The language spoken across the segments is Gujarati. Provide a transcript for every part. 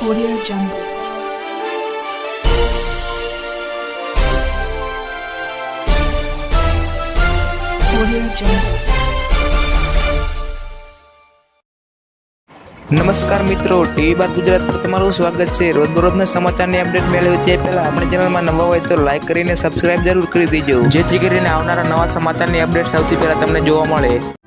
Audio Jungle. Audio Jungle. નમસ્કાર મિત્રો, ટીવી બાર ગુજરાત પર તમારું સ્વાગત છે રોજબરોજના સમાચારની અપડેટ મેળવી તે પહેલાં આપણી ચેનલમાં નવા હોય તો લાઇક કરીને સબસ્ક્રાઇબ જરૂર કરી દેજો જેથી કરીને આવનારા નવા સમાચારની અપડેટ સૌથી પહેલાં તમને જોવા મળે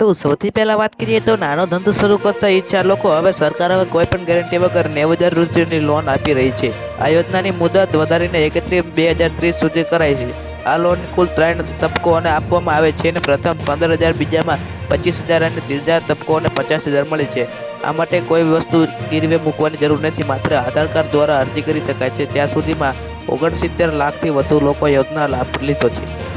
તો સૌથી પહેલાં વાત કરીએ તો નાનો ધંધો શરૂ કરતા ઈચ્છા લોકો હવે સરકાર હવે કોઈ પણ ગેરંટી વગર નેવું હજાર રૂપિયાની લોન આપી રહી છે. આ યોજનાની મુદત વધારીને એકત્રીસ બે હજાર ત્રીસ સુધી કરાઈ છે. આ લોન કુલ ત્રણ તબક્કોને આપવામાં આવે છે અને પ્રથમ પંદર હજાર, બીજામાં પચીસ હજાર અને ત્રીજા તબક્કોને પચાસ હજાર મળે છે. આ માટે કોઈ વસ્તુ ગીરવે મૂકવાની જરૂર નથી, માત્ર આધાર કાર્ડ દ્વારા અરજી કરી શકાય છે. ત્યાં સુધીમાં ઓગણસિત્તેર લાખથી વધુ લોકો યોજના લાભ લીધો છે.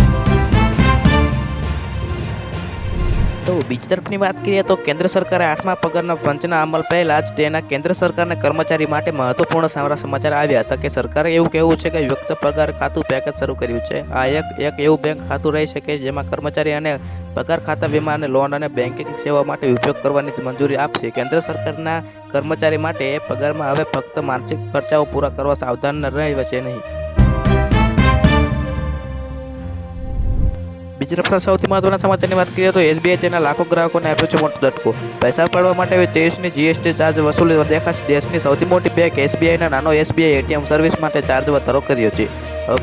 તો બીજી તરફની વાત કરીએ તો કેન્દ્ર સરકારે આઠમા પગારના પંચના અમલ પહેલા જ તેના કેન્દ્ર સરકારના કર્મચારી માટે મહત્વપૂર્ણ સારા સમાચાર આવ્યા હતા કે સરકારે એવું કહેવું છે કે વ્યક્ત પગાર ખાતું પેકેજ શરૂ કર્યું છે. આ એક એક એવું બેંક ખાતું રહી શકે જેમાં કર્મચારી અને પગાર ખાતા વીમા અને લોન અને બેન્કિંગ સેવા માટે ઉપયોગ કરવાની મંજૂરી આપશે. કેન્દ્ર સરકારના કર્મચારી માટે પગારમાં હવે ફક્ત માનસિક ખર્ચાઓ પૂરા કરવા સાવધાન રહેશે નહીં. તરફ સૌથી મહત્વના સમાચારની વાત કરીએ તો એસબીઆઈ તેના લાખો ગ્રાહકોને આપ્યો છે મોટો ઝટકો પૈસા પાડવા માટે તેવીસની જીએસટી ચાર્જ વસૂલી દેખાશે. દેશની સૌથી મોટી બેંક એસબીઆઈના નાનો એસબીઆઈ એટીએમ સર્વિસ માટે ચાર્જ વધારો કર્યો છે.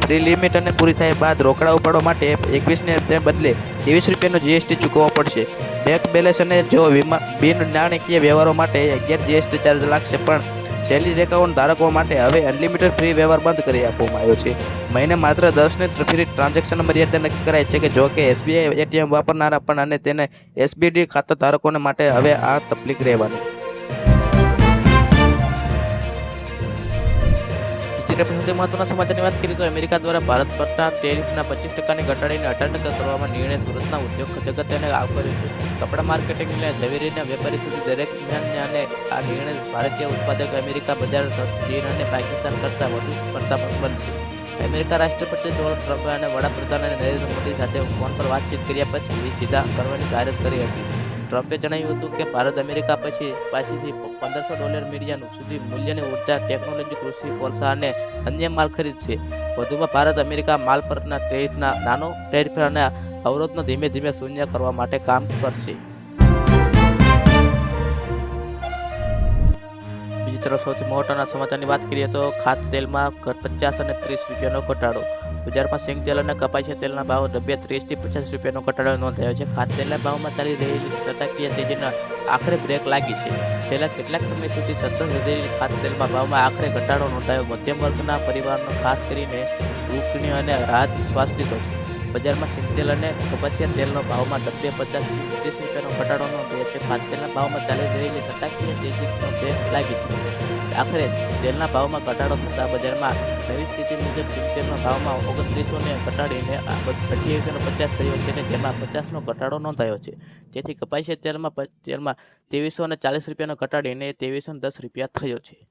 ફ્રી લિમિટ અને પૂરી થયા બાદ રોકડા ઉપાડવા માટે એકવીસને તે બદલે ત્રેવીસ રૂપિયાનો જીએસટી ચૂકવવો પડશે. બેંક બેલેન્સ અને જો વીમા, બિન નાણાકીય વ્યવહારો માટે અગિયાર જીએસટી ચાર્જ લાગશે પણ સેલી એકાઉન્ટ ધારકો માટે હવે અનલિમિટેડ ફ્રી વ્યવહાર બંધ કરી આપવામાં આવ્યો છે. મહિને માત્ર દસને ફ્રી ટ્રાન્ઝેક્શન મર્યાદા નક્કી કરાય છે કે જો કે એસબીઆઈ એટીએમ વાપરનારા પણ અને તેને એસબીડી ખાતા ધારકોને માટે હવે આ તકલીફ રહેવાની. તરફ મહત્વના સમાચારની વાત કરીએ તો અમેરિકા દ્વારા ભારત પરના ટેરિફના પચીસ ટકાને ઘટાડીને અઢાર ટકા કરવામાં નિર્ણય સુરતના ઉદ્યોગ જગતને આવકાર્યો છે. કપડા માર્કેટિંગને ઝવેરીના વેપારી સુધી દરેક અને આ નિર્ણય ભારતીય ઉત્પાદક અમેરિકા બજાર, ચીન અને પાકિસ્તાન કરતાં વધુ સ્પર્ધાત્મક બનશે. અમેરિકા રાષ્ટ્રપતિ ડોનાલ્ડ ટ્રમ્પે અને વડાપ્રધાન નરેન્દ્ર મોદી સાથે ફોન પર વાતચીત કર્યા પછી સીધા કરવાની જાહેરાત કરી હતી. ટ્રમ્પે જણાવ્યું હતું કે ભારત અમેરિકા પછી પાસેથી પંદરસો ડોલર મીડિયાનું સુધી મૂલ્યની ઊર્જા ટેકનોલોજી, કૃષિ, કોલસા અને અન્ય માલ ખરીદશે વધુમાં ભારત અમેરિકા માલ પરના ટેરિફના, નાનો ટેરિફ અને અવરોધનો ધીમે ધીમે શૂન્ય કરવા માટે કામ કરશે. તરફ સૌથી મોટાના સમાચારની વાત કરીએ તો ખાદ્ય તેલમાં પચાસ અને ત્રીસ રૂપિયાનો ઘટાડો. બજારમાં સિંગ તેલ અને કપાસિયા તેલના ભાવ ડબ્બે ત્રીસથી પચાસ રૂપિયાનો ઘટાડો નોંધાયો છે. ખાદ્ય તેલના ભાવમાં ચાલી રહેલી સત્તાકીય તેજીના આખરે બ્રેક લાગી છે. છેલ્લા કેટલાક સમય સુધી સતત વધેલી ખાદ્ય તેલમાં ભાવમાં આખરે ઘટાડો નોંધાયો. મધ્યમ વર્ગના પરિવારનો ખાસ કરીને ઉકણી અને રાહત શ્વાસ લીધો છે. બજારમાં સિંગ તેલ અને કપાસિયા તેલનો ભાવમાં ડબ્બે પચાસથી ત્રીસ રૂપિયાનો ઘટાડો છે તેલના ભાવમાં ચાલી રહેલી સતાકીય તેજીનો બ્રેક લાગી છે. આખરે તેલના ભાવમાં ઘટાડો થતાં બજારમાં નવી સ્થિતિ મુજબ સિત્તેરના ભાવમાં ઓગણત્રીસોને ઘટાડીને અઠ્યાવીસો પચાસ થયો છે અને જેમાં પચાસનો ઘટાડો નોંધાયો છે. જેથી કપાસિયા તેલમાં પ- તેલમાં ત્રેવીસો અને ચાલીસ રૂપિયાનો ઘટાડીને ત્રેવીસો દસ રૂપિયા થયો છે.